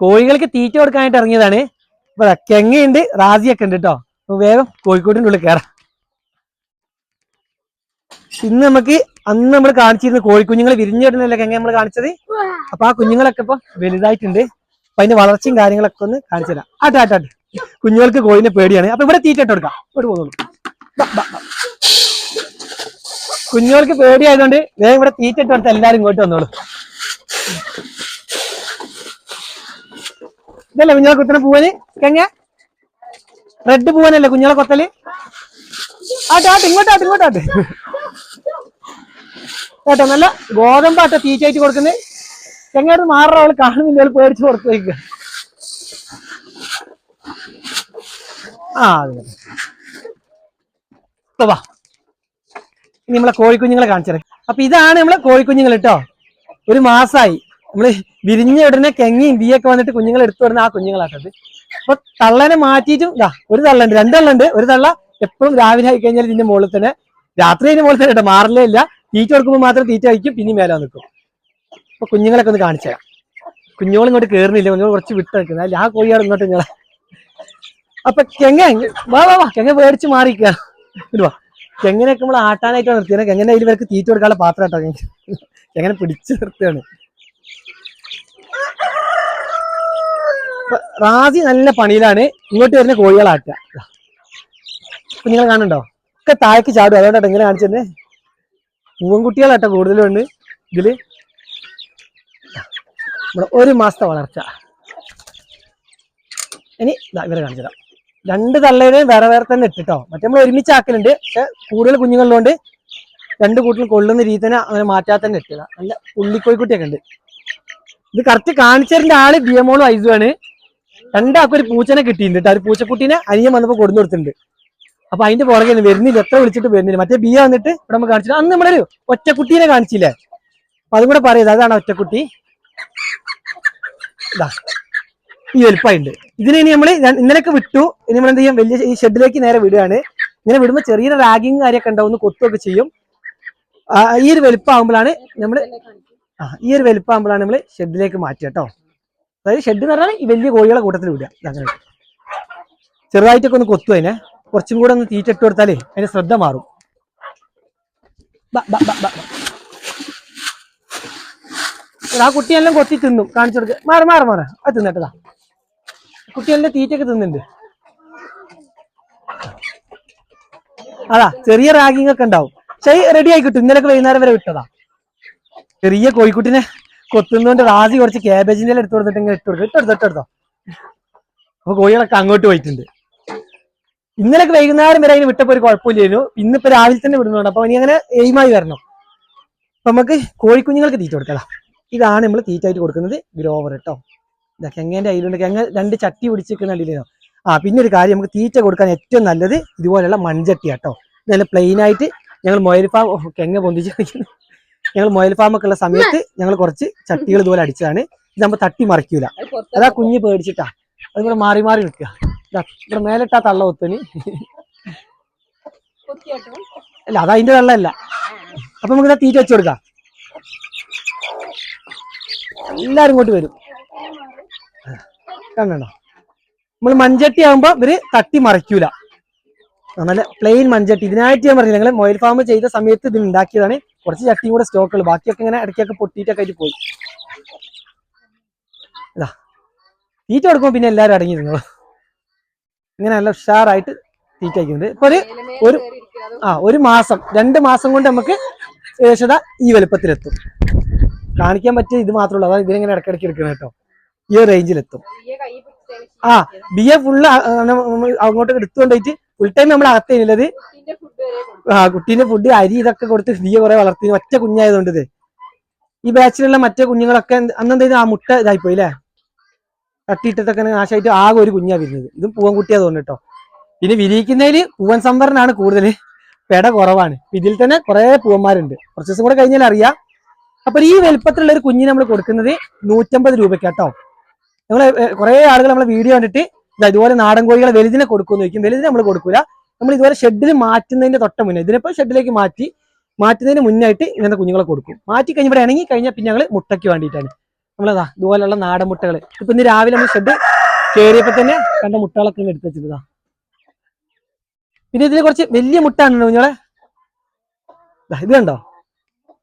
കോഴികൾക്ക് തീറ്റ കൊടുക്കാനായിട്ട് ഇറങ്ങിയതാണ്. ദാ കെങ്ങയുണ്ട് റാസിയൊക്കെ ഉണ്ട് കേട്ടോ വേഗം കോഴിക്കോട്ടിന്റെ ഉള്ളിൽ കയറാം ഇന്ന് നമുക്ക് അന്ന് നമ്മൾ കാണിച്ചിരുന്ന കോഴിക്കുഞ്ഞുങ്ങൾ വിരിഞ്ഞിടുന്നല്ലേ കെങ്ങ നമ്മൾ കാണിച്ചത്? അപ്പൊ ആ കുഞ്ഞുങ്ങളൊക്കെ ഇപ്പൊ വലുതായിട്ടുണ്ട്. അപ്പൊ അതിന്റെ വളർച്ചയും കാര്യങ്ങളൊക്കെ ഒന്ന് കാണിച്ചു തരാം. ആട്ടെ ആട്ടെ ആട്ടെ. കുഞ്ഞുങ്ങൾക്ക് കോഴിനെ പേടിയാണ്. അപ്പൊ ഇവിടെ തീറ്റ ഇട്ട് കൊടുക്കാം. ഇവിടെ പോകുന്നുള്ളൂ. കുഞ്ഞുങ്ങൾക്ക് പേടിയായതുകൊണ്ട് വേഗം ഇവിടെ തീറ്റ ഇട്ട് കൊടുത്ത് എല്ലാരും ഇങ്ങോട്ട് വന്നോളൂ. ഇതല്ലേ കുഞ്ഞാളെ കുത്തനെ പൂവന്? കെങ്ങ റെഡ് പൂവനല്ലേ കുഞ്ഞാളെ കൊത്തൽ? ആട്ടെ ആട്ടെ ഇങ്ങോട്ടാട്ടെ ഇങ്ങോട്ടാട്ടെ കേട്ടോ നല്ല ഗോതമ്പാട്ടെ തീറ്റായിട്ട് കൊടുക്കുന്നത് ചെങ്ങാട്ട് മാറുന്ന അവൾ കാണുന്നില്ല അവൾ പേടിച്ച് പുറത്ത് വയ്ക്കുക ആ അതെ വാ. ഇനി നമ്മളെ കോഴിക്കുഞ്ഞുങ്ങളെ കാണിച്ചത് അപ്പൊ ഇതാണ് നമ്മളെ കോഴിക്കുഞ്ഞുങ്ങൾ കേട്ടോ. ഒരു മാസായി. നമ്മൾ വിരിഞ്ഞ ഉടനെ കെങ്ങിയും ബിയൊക്കെ വന്നിട്ട് കുഞ്ഞുങ്ങൾ എടുത്തു വരുന്ന ആ കുഞ്ഞുങ്ങളാട്ടത്. അപ്പൊ തള്ളനെ മാറ്റിയിട്ടും ഇതാ ഒരു തള്ളുണ്ട് രണ്ട് ഒരു തള്ള എപ്പോഴും രാവിലെ ആയി കഴിഞ്ഞാൽ ഇതിന്റെ മുകളിൽ തന്നെ രാത്രി അതിന്റെ മുകളിൽ തന്നെ കേട്ടോ മാറില്ലേ ഇല്ല. തീറ്റ കൊടുക്കുമ്പോൾ മാത്രം തീറ്റ കഴിക്കും പിന്നെ മേലെ നിൽക്കും അപ്പൊ കുഞ്ഞുങ്ങളൊക്കെ ഒന്ന് കാണിച്ചു തരാം. കുഞ്ഞുങ്ങൾ ഇങ്ങോട്ട് കേറുന്നില്ല കുഞ്ഞുങ്ങൾ കുറച്ച് വിട്ട് നിൽക്കുന്നത് അല്ല ആ കോഴിയാണ് ഇങ്ങോട്ട് നിങ്ങളെ അപ്പൊ കെങ്ങ വാ വാ വാ കെങ്ങ പേടിച്ച് മാറിക്കുക വാ. കെങ്ങനെയൊക്കെ നമ്മൾ ആട്ടാനായിട്ടാണ് നിർത്തിയത്. കെങ്ങനെ അതിൽ ഇവർക്ക് തീറ്റ കൊടുക്കാനുള്ള പാത്രം കേട്ടോ കെങ്ങനെ പിടിച്ചു നിർത്തുകയാണ്. റാസി നല്ല പണിയിലാണ് ഇങ്ങോട്ട് വരുന്ന കോഴികളാട്ടുക അപ്പൊ നിങ്ങൾ കാണണ്ടോ ഒക്കെ താഴേക്ക് ചാടും. അതുകൊണ്ടാട്ടോ ഇങ്ങനെ കാണിച്ചെന്നെ പൂവൻകുട്ടികളാട്ടോ കൂടുതലും ഉണ്ട് ഇതിൽ. നമ്മുടെ ഒരു മാസത്തെ വളർച്ച. ഇനി ഇവരെ കാണിച്ചതാ രണ്ട് തള്ളേനെ വേറെ വേറെ തന്നെ ഇട്ടിട്ടോ. മറ്റേ നമ്മൾ ഒരുമിച്ച് ആക്കലുണ്ട്. പക്ഷെ കൂടുതൽ കുഞ്ഞുങ്ങളിലുണ്ട് രണ്ട് കൂട്ടിൽ കൊള്ളുന്ന രീതി തന്നെ അങ്ങനെ മാറ്റാതെ തന്നെ ഇട്ടുക നല്ല ഉള്ളിക്കോയിക്കുട്ടിയൊക്കെ ഉണ്ട്. ഇത് കറക്റ്റ് കാണിച്ചതിന്റെ ആൾ ബിയമോളും ഐസുമാണ് രണ്ടാൾക്കൊരു പൂച്ചനെ കിട്ടിയിട്ടുണ്ട് കേട്ടോ ഒരു പൂച്ചക്കുട്ടീനെ അനിയൻ വന്നപ്പോൾ കൊടുന്നു കൊടുത്തിട്ടുണ്ട്. അപ്പൊ അതിന്റെ പുറകെ വരുന്നില്ല. എത്ര വിളിച്ചിട്ട് വരുന്നില്ല. മറ്റേ ബിയ വന്നിട്ട് ഇവിടെ നമ്മൾ കാണിച്ചില്ല അന്ന് നമ്മളൊരു ഒറ്റക്കുട്ടീനെ കാണിച്ചില്ലേ? അപ്പൊ അതും കൂടെ പറയുന്നത് അതാണ് ഒറ്റക്കുട്ടി. ഈ വലുപ്പമുണ്ട് ഇതിനെ ഇനി നമ്മൾ ഇന്നലെയൊക്കെ വിട്ടു. ഇനി നമ്മൾ എന്ത് ചെയ്യും? വലിയ ഈ ഷെഡിലേക്ക് നേരെ വിടുകയാണ്. ഇങ്ങനെ വിടുമ്പോൾ ചെറിയ റാഗിങ് കാര്യമൊക്കെ ഉണ്ടാവും. കൊത്തുമൊക്കെ ചെയ്യും. ഈ ഒരു വലുപ്പമാകുമ്പോഴാണ് നമ്മൾ ആ ഈ ഒരു വലിപ്പാകുമ്പോഴാണ് നമ്മൾ ഷെഡിലേക്ക് മാറ്റുക കേട്ടോ അതായത് ഷെഡ് എന്ന് പറഞ്ഞാൽ ഈ വലിയ കോഴികളെ കൂട്ടത്തിൽ വിടുക. അങ്ങനെ. ചെറുതായിട്ടൊക്കെ ഒന്ന് കൊത്തു അതിനെ. കുറച്ചും കൂടെ ഒന്ന് തീറ്റിട്ട് കൊടുത്താലേ അതിന്റെ ശ്രദ്ധ മാറും. ആ കുട്ടിയെല്ലാം കൊത്തി തിന്നും. കാണിച്ചു കൊടുക്ക. മാറി മാറി മാറി. അത് തിന്നട്ടതാ കുട്ടിയെല്ലാം തീറ്റൊക്കെ തിന്നുന്നുണ്ട്. അതാ ചെറിയ റാഗിങ് ഒക്കെ ഉണ്ടാവും ചെയ് റെഡി ആയിക്കിട്ടും ഇന്നലെ വൈകുന്നേരം വരെ വിട്ടതാ. ചെറിയ കോഴിക്കുട്ടിനെ കൊത്തുന്നോണ്ട് റാസി കുറച്ച് ക്യാബേജിന്റെ എടുത്തു കൊടുത്തിട്ടെങ്കിൽ ഇട്ട് കൊടുക്കും. ഇട്ടെടുത്തോ ഇട്ടെടുത്തോ അപ്പൊ കോഴികളൊക്കെ അങ്ങോട്ട് പോയിട്ടുണ്ട്. ഇന്നലെ വൈകുന്നേരം വരെ അതിന് വിട്ടപ്പോ ഒരു കുഴപ്പമില്ലായിരുന്നു. ഇന്നിപ്പോ രാവിലെ തന്നെ വിടുന്നുണ്ട് അപ്പൊ ഇനി അങ്ങനെ എയിമായി വരണം. അപ്പൊ നമുക്ക് കോഴിക്കുഞ്ഞുങ്ങൾക്ക് തീറ്റ കൊടുക്കാം ഇതാണ് നമ്മൾ തീറ്റായിട്ട് കൊടുക്കുന്നത് ഗ്രോവർ കേട്ടോ. ഇതാ കെങ്ങേന്റെ കയ്യിലുണ്ട്. കെങ്ങ രണ്ട് ചട്ടി പിടിച്ചിരിക്കുന്ന അടിയിലോ ആ പിന്നെ ഒരു കാര്യം നമുക്ക് തീറ്റ കൊടുക്കാൻ ഏറ്റവും നല്ലത് ഇതുപോലെയുള്ള മൺചട്ടി കേട്ടോ. പ്ലെയിൻ ആയിട്ട് ഞങ്ങൾ മൊയൽ കെങ്ങ പൊന്തിച്ച് കളിക്കുന്നു ഞങ്ങൾ മൊയൽ ഫാമൊക്കെ ഉള്ള സമയത്ത് ഞങ്ങൾ കുറച്ച് ചട്ടികൾ ഇതുപോലെ അടിച്ചതാണ്. ഇത് നമ്മൾ തട്ടി മറിക്കൂല. അതാ കുഞ്ഞ് പേടിച്ചിട്ടാ. അതിവിടെ മാറി മാറി നിൽക്കുക. ഇതാ ഇവിടെ മേലിട്ടാ തള്ള ഒത്തന്. അല്ല അത് അതിന്റെ വെള്ളമല്ല അപ്പൊ നമുക്ക് ഇതാ തീറ്റ വെച്ചുകൊടുക്കാം എല്ലാരും ഇങ്ങോട്ട് വരും. കണ്ടോ? നമ്മൾ മൺചട്ടി ആകുമ്പോ ഇവർ തട്ടി മറിക്കൂല. നല്ല പ്ലെയിൻ മൺചട്ടി. ഇതിനായിട്ട് ഞാൻ പറഞ്ഞു ഞങ്ങൾ മൊയിൽ ഫാം ചെയ്ത സമയത്ത് ഇത് ഉണ്ടാക്കിയതാണ് കുറച്ച് ചട്ടിയും കൂടെ സ്റ്റോക്കുകൾ ബാക്കിയൊക്കെ ഇങ്ങനെ ഇടയ്ക്കൊക്കെ പൊട്ടിയിട്ടൊക്കെ ആയിട്ട് പോയി. ഇതാ. തീറ്റ കൊടുക്കുമ്പോൾ പിന്നെ എല്ലാവരും അടങ്ങിയിരുന്നു ഇങ്ങനെ നല്ല ഉഷാറായിട്ട് തീറ്റ അയക്കുന്നുണ്ട് ഇപ്പൊ ഒരു ഒരു ആ ഒരു മാസം രണ്ട് മാസം കൊണ്ട് നമുക്ക് ഏകദേശം ഈ വലുപ്പത്തിലെത്തും. കാണിക്കാൻ പറ്റിയ ഇത് മാത്രമേ ഉള്ളൂ. അതാണ് ഇതിനെങ്ങനെ ഇടയ്ക്കിടയ്ക്ക് എടുക്കുന്നത് കേട്ടോ. ഈ റേഞ്ചിലെത്തും ആ ബി എ ഫുള്ള് അങ്ങോട്ട് എടുത്തുകൊണ്ടായിട്ട് ഫുൾ ടൈം നമ്മൾ അകത്തേനുള്ളത് ആ കുട്ടീന്റെ ഫുഡ് അരി ഇതൊക്കെ കൊടുത്ത് സ്ത്രീയെ കുറെ വളർത്തി. ഒറ്റ കുഞ്ഞായതുകൊണ്ട് ഇത്. ഈ ബാച്ചിലുള്ള മറ്റേ കുഞ്ഞുങ്ങളൊക്കെ അന്നെന്തായാലും ആ മുട്ട ഇതായിപ്പോയി അല്ലേ? തട്ടിയിട്ടൊക്കെ നാശമായിട്ട് ആകെ ഒരു കുഞ്ഞാ വിരുന്നത്. ഇതും പൂവൻ കുട്ടിയാ തോന്നിട്ടോ പിന്നെ വിരിയിക്കുന്നതിൽ പൂവൻ സംവരണമാണ് കൂടുതൽ പെട കുറവാണ്. ഇതിൽ തന്നെ കുറെ പൂവന്മാരുണ്ട്. കുറച്ച് ദിവസം കൂടെ കഴിഞ്ഞാൽ അറിയാം. അപ്പൊ ഈ വലുപ്പത്തിലുള്ള ഒരു കുഞ്ഞിന് നമ്മൾ കൊടുക്കുന്നത് നൂറ്റമ്പത് രൂപയ്ക്ക് കേട്ടോ. ഞങ്ങൾ കുറെ ആളുകൾ നമ്മളെ വീഡിയോ കണ്ടിട്ട് ഇതുപോലെ നാടൻ കോഴികളെ വലുതിനെ കൊടുക്കുമെന്ന് ചോദിക്കും. വലുതിനെ നമ്മൾ കൊടുക്കൂല. നമ്മൾ ഇതുപോലെ ഷെഡിൽ മാറ്റുന്നതിന്റെ തൊട്ട മുന്നേ ഇതിനിപ്പോ ഷെഡിലേക്ക് മാറ്റി മാറ്റുന്നതിന് മുന്നായിട്ട് ഇങ്ങനത്തെ കുഞ്ഞുങ്ങളെ കൊടുക്കും. മാറ്റി കഴിഞ്ഞ് ഇവിടെ ഇണങ്ങി കഴിഞ്ഞാൽ പിന്നെ ഞങ്ങൾ മുട്ടയ്ക്ക് വേണ്ടിയിട്ടാണ്. നമ്മളതാ ഇതുപോലുള്ള നാടൻ മുട്ടകൾ ഇപ്പൊ ഇന്ന് രാവിലെ നമ്മൾ ഷെഡ് കയറിയപ്പോ തന്നെ കണ്ട മുട്ടകളൊക്കെ എടുത്തു എടുത്ത് വെച്ചിട്ടാ പിന്നെ ഇതിൽ കുറച്ച് വലിയ മുട്ട കുഞ്ഞുങ്ങളെ? ഇത് കണ്ടോ?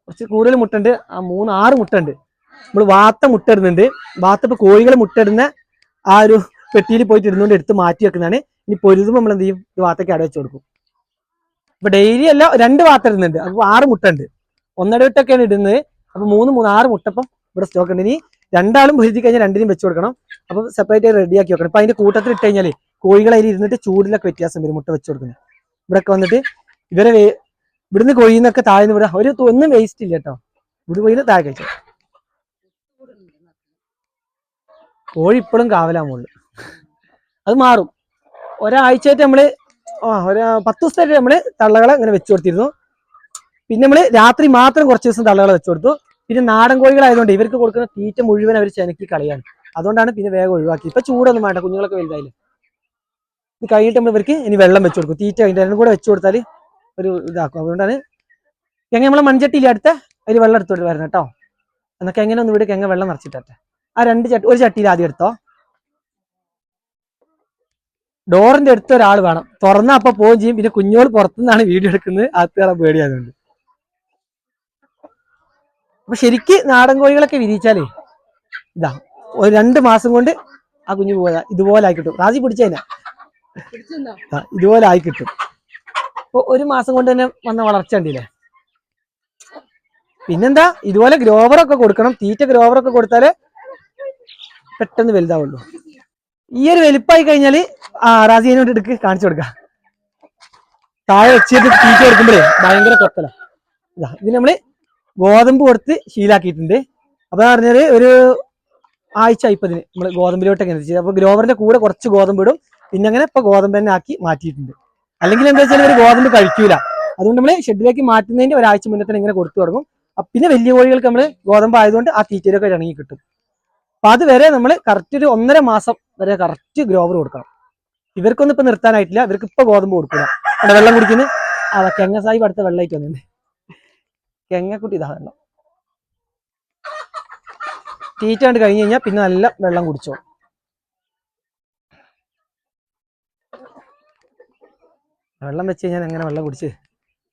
കുറച്ച് കൂടുതൽ മുട്ട ഉണ്ട് ആ മൂന്ന് ആറ് മുട്ട ഉണ്ട് നമ്മൾ വാത്ത മുട്ട ഇടുന്നുണ്ട്. വാത്ത ഇപ്പൊ കോഴികൾ മുട്ട ഇടുന്ന ആ ഒരു പെട്ടിയിൽ പോയിട്ട് ഇരുന്നുകൊണ്ട് എടുത്ത് മാറ്റി വെക്കുന്നതാണ്. ഇനി പൊരുതുമ്പോൾ നമ്മൾ എന്ത് ചെയ്യും? ഈ വാത്തയ്ക്ക് അട വെച്ച് കൊടുക്കും. ഇപ്പൊ ഡെയിലി അല്ല രണ്ട് വാത്ത ഇടുന്നുണ്ട്. അപ്പൊ ആറ് മുട്ട ഉണ്ട്. ഒന്നടവിട്ടൊക്കെയാണ് ഇടുന്നത്. അപ്പൊ മൂന്ന് മൂന്ന് ആറ് മുട്ടപ്പം ഇവിടെ സ്റ്റോക്ക് ഉണ്ട്. ഇനി രണ്ടാളും പൊരുതി കഴിഞ്ഞാൽ രണ്ടിനും വെച്ച് കൊടുക്കണം. അപ്പൊ സെപ്പറേറ്റ് ആയി റെഡിയാക്കി വെക്കണം. ഇപ്പൊ അതിന്റെ കൂട്ടത്തിൽ ഇട്ട് കഴിഞ്ഞാൽ കോഴികൾ അതിൽ ഇരുന്നിട്ട് ചൂടിലൊക്കെ വ്യത്യാസം വരും മുട്ട വെച്ച് കൊടുക്കുന്നത്. ഇവിടെയൊക്കെ വന്നിട്ട് ഇവരെ ഇവിടുന്ന് കൊഴിയുന്നൊക്കെ താഴ്ന്നു ഇവിടെ ഒരു ഒന്നും വേസ്റ്റ് ഇല്ല കേട്ടോ. ഇവിടെ കൊയ്യുന്ന താഴെ കഴിച്ചു കോഴി ഇപ്പോഴും കാവലാ മുകളിൽ അത് മാറും. ഒരാഴ്ചയായിട്ട് നമ്മൾ ആ ഒരു പത്ത് ദിവസമായിട്ട് നമ്മൾ തള്ളകളെ ഇങ്ങനെ വെച്ചു കൊടുത്തിരുന്നു. പിന്നെ നമ്മൾ രാത്രി മാത്രം കുറച്ച് ദിവസം തള്ളകളെ വെച്ചു കൊടുത്തു. പിന്നെ നാടൻ കോഴികളായതുകൊണ്ട് ഇവർക്ക് കൊടുക്കുന്ന തീറ്റ മുഴുവൻ അവർ ചെനക്കി കളയാണ്. അതുകൊണ്ടാണ് പിന്നെ വേഗം ഒഴിവാക്കി ഇപ്പൊ ചൂടൊന്നും വേണ്ട കുഞ്ഞുങ്ങളൊക്കെ വലുതായില്ല? ഇത് കഴിഞ്ഞിട്ട് നമ്മൾ ഇവർക്ക് ഇനി വെള്ളം വെച്ചു കൊടുക്കും. തീറ്റ അതിന്റെ രണ്ടും കൂടെ വെച്ചു കൊടുത്താൽ ഒരു ഇതാക്കും. അതുകൊണ്ടാണ് എങ്ങനെ നമ്മളെ മൺചട്ടിയിൽ അടുത്ത? അതിൽ വെള്ളം എടുത്തോട്ട് വരണം കേട്ടോ. എന്നൊക്കെ എങ്ങനെ ഒന്ന് വീട് എങ്ങനെ വെള്ളം നിറച്ചിട്ടെ ആ രണ്ട് ചട്ടി ഒരു ചട്ടിയിൽ ആദ്യം എടുത്തോ? ഡോറിന്റെ അടുത്ത് ഒരാൾ വേണം. തുറന്ന അപ്പൊ പോവുകയും ചെയ്യും. പിന്നെ കുഞ്ഞോൾ പുറത്തുനിന്നാണ് വീഡിയോ എടുക്കുന്നത്. അകത്ത് പേടിയായതുകൊണ്ട്. അപ്പൊ ശരിക്ക് നാടൻ കോഴികളൊക്കെ വിരിയിച്ചാലേ ഇതാ ഒരു രണ്ട് മാസം കൊണ്ട് ആ കുഞ്ഞു പോയ ഇതുപോലെ ആയി കിട്ടും. റാജി പിടിച്ചതിനാ ഇതുപോലെ ആയി കിട്ടും. അപ്പൊ ഒരു മാസം കൊണ്ട് തന്നെ വന്ന വളർച്ച ഉണ്ടല്ലേ പിന്നെന്താ? ഇതുപോലെ ഗ്രോവറൊക്കെ കൊടുക്കണം. തീറ്റ ഗ്രോവറൊക്കെ കൊടുത്താലേ പെട്ടെന്ന് വലുതാവുള്ളൂ. ഈ ഒരു വലിപ്പായി കഴിഞ്ഞാൽ ആ റാസിയെ എടുക്ക് കാണിച്ചു കൊടുക്ക. താഴെ വെച്ചിട്ട് തീറ്റ കൊടുക്കുമ്പോഴേ ഭയങ്കര കൊത്തല. ഇതാ ഇത് നമ്മൾ ഗോതമ്പ് കൊടുത്ത് ശീലാക്കിയിട്ടുണ്ട്. അപ്പൊ പറഞ്ഞാൽ ഒരു ആഴ്ച ഇപ്പതിന് നമ്മൾ ഗോതമ്പിലോട്ടൊക്കെ എത്തിച്ചത് അപ്പൊ ഗ്രോവറിന്റെ കൂടെ കുറച്ച് ഗോതമ്പ് ഇടും. പിന്നെ അങ്ങനെ ഇപ്പൊ ഗോതമ്പ് തന്നെ ആക്കി മാറ്റിയിട്ടുണ്ട്. അല്ലെങ്കിൽ എന്താ വെച്ചാൽ ഒരു ഗോതമ്പ് കഴിക്കൂല. അതുകൊണ്ട് നമ്മൾ ഷെഡിലേക്ക് മാറ്റുന്നതിന്റെ ഒരാഴ്ച മുന്നേ തന്നെ ഇങ്ങനെ കൊടുത്തു തുടങ്ങും. പിന്നെ വലിയ കോഴികൾക്ക് നമ്മൾ ഗോതമ്പ് ആയതുകൊണ്ട് ആ തീറ്റയിലൊക്കെ ഇറങ്ങി കിട്ടും. അപ്പൊ അതുവരെ നമ്മൾ കറക്റ്റ് ഒരു ഒന്നര മാസം വരെ കറക്റ്റ് ഗ്രോവർ കൊടുക്കണം. ഇവർക്കൊന്നും ഇപ്പൊ നിർത്താനായിട്ടില്ല. ഇവർക്ക് ഇപ്പൊ ഗോതമ്പ് കൊടുക്കുക അവിടെ വെള്ളം കുടിക്കുന്നു. ആ കെങ്ങ സാഹിബ് അടുത്ത വെള്ളമായിട്ട് വന്നിട്ടുണ്ട് കെങ്ങക്കുട്ടി ഇതാ വെള്ളം തീറ്റ കണ്ട് കഴിഞ്ഞ് കഴിഞ്ഞാൽ പിന്നെ നല്ല വെള്ളം കുടിച്ചോ വെള്ളം വെച്ച് കഴിഞ്ഞാൽ എങ്ങനെ വെള്ളം കുടിച്ച്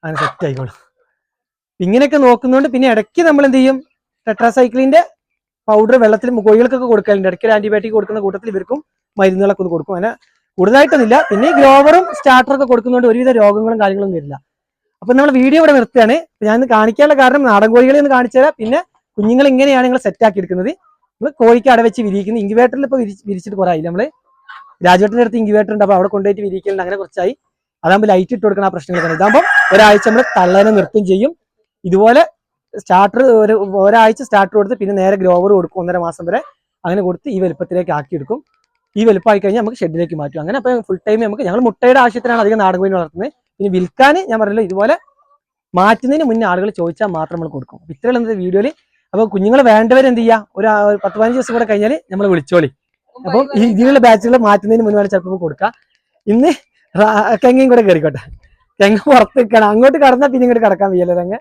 അങ്ങനെ സെറ്റ് ആയിക്കോളും. ഇങ്ങനെയൊക്കെ നോക്കുന്നതുകൊണ്ട് പിന്നെ ഇടയ്ക്ക് നമ്മൾ എന്ത് ചെയ്യും ടെട്രാസൈക്ലിന്റെ പൗഡർ വെള്ളത്തിൽ കോഴികൾക്കൊക്കെ കൊടുക്കലുണ്ട് ഇടയ്ക്ക് ആന്റിബയോട്ടിക് കൊടുക്കുന്ന കൂട്ടത്തിൽ ഇവർക്കും മരുന്നുകളൊക്കെ ഒന്ന് കൊടുക്കും. അങ്ങനെ കൂടുതലായിട്ടൊന്നുമില്ല. പിന്നെ ഈ ഗ്രോവറും സ്റ്റാർട്ടറൊക്കെ കൊടുക്കുന്നതുകൊണ്ട് ഒരുവിധ രോഗങ്ങളും കാര്യങ്ങളും വരില്ല. അപ്പൊ നമ്മൾ വീഡിയോ ഇവിടെ നിർത്തുകയാണ്. ഞാൻ കാണിക്കാനുള്ള കാരണം നാടൻ കോഴികളെ ഒന്ന് കാണിച്ചു തരാം. പിന്നെ കുഞ്ഞുങ്ങൾ ഇങ്ങനെയാണ് നിങ്ങൾ സെറ്റ് ആക്കി എടുക്കുന്നത്. നമ്മൾ കോഴിക്ക് അട വെച്ച് വിരിയിക്കുന്നത് ഇൻക്യുബേറ്ററിൽ ഇപ്പൊ വിരിച്ച് വിരിച്ചിട്ട് കുറേ ആയില്ല നമ്മൾ രാജുവേട്ടന്റെ അടുത്ത് ഇൻക്യുബേറ്റർ ഉണ്ട്. അപ്പൊ അവിടെ കൊണ്ടുപോയിട്ട് വിരിക്കലുണ്ട് അങ്ങനെ കുറച്ചായി. അതാകുമ്പോൾ ലൈറ്റ് ഇട്ട് കൊടുക്കണം ആ പ്രശ്നങ്ങൾ ഇതാകുമ്പോൾ ഒരാഴ്ച നമ്മൾ തള്ളനെ നിർത്തും ചെയ്യും. ഇതുപോലെ സ്റ്റാർട്ടർ ഒരു ഒരാഴ്ച സ്റ്റാർട്ടർ കൊടുത്ത് പിന്നെ നേരെ ഗ്രോവർ കൊടുക്കും ഒന്നര മാസം വരെ. അങ്ങനെ കൊടുത്ത് ഈ വലുപ്പത്തിലേക്ക് ആക്കിയെടുക്കും. ഈ വലുപ്പമായി കഴിഞ്ഞാൽ നമുക്ക് ഷെഡിലേക്ക് മാറ്റും. അങ്ങനെ അപ്പോൾ ഫുൾ ടൈം നമുക്ക് ഞങ്ങൾ മുട്ടയുടെ ആവശ്യത്തിനാണ് അധികം നാടൻ കോഴി വളർത്തുന്നത്. പിന്നെ വിൽക്കാൻ ഞാൻ പറഞ്ഞല്ലോ ഇതുപോലെ മാറ്റുന്നതിന് മുന്നേ ആളുകൾ ചോദിച്ചാൽ മാത്രം നമ്മൾ കൊടുക്കും. ഇത്രയുള്ള ഇന്നത്തെ വീഡിയോയിൽ അപ്പോൾ കുഞ്ഞുങ്ങൾ വേണ്ടവർ എന്ത് ചെയ്യുക ഒരു പത്ത് പതിനഞ്ച് ദിവസം കൂടെ കഴിഞ്ഞാൽ നമ്മൾ വിളിച്ചോളി. അപ്പോൾ ഈ ഇതിലുള്ള ബാച്ചുകൾ മാറ്റുന്നതിന് മുന്നേ ചിലപ്പോൾ കൊടുക്കാം ഇന്ന് കെങ്ങയും കൂടെ കയറിക്കോട്ടെ കെങ്ങ പുറത്ത് നിൽക്കണം. അങ്ങോട്ട് കടന്നാൽ പിന്നെ ഇങ്ങോട്ട് കടക്കാൻ വയ്യല്ലോ കെങ്ങ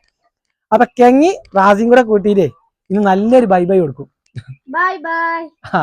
അപ്പൊ കെങ്ങി റാസിയും കൂടെ കൂട്ടിയിട്ടേ ഇന്ന് നല്ലൊരു ബൈ ബൈ കൊടുക്കും. ബൈ ബൈ ആ.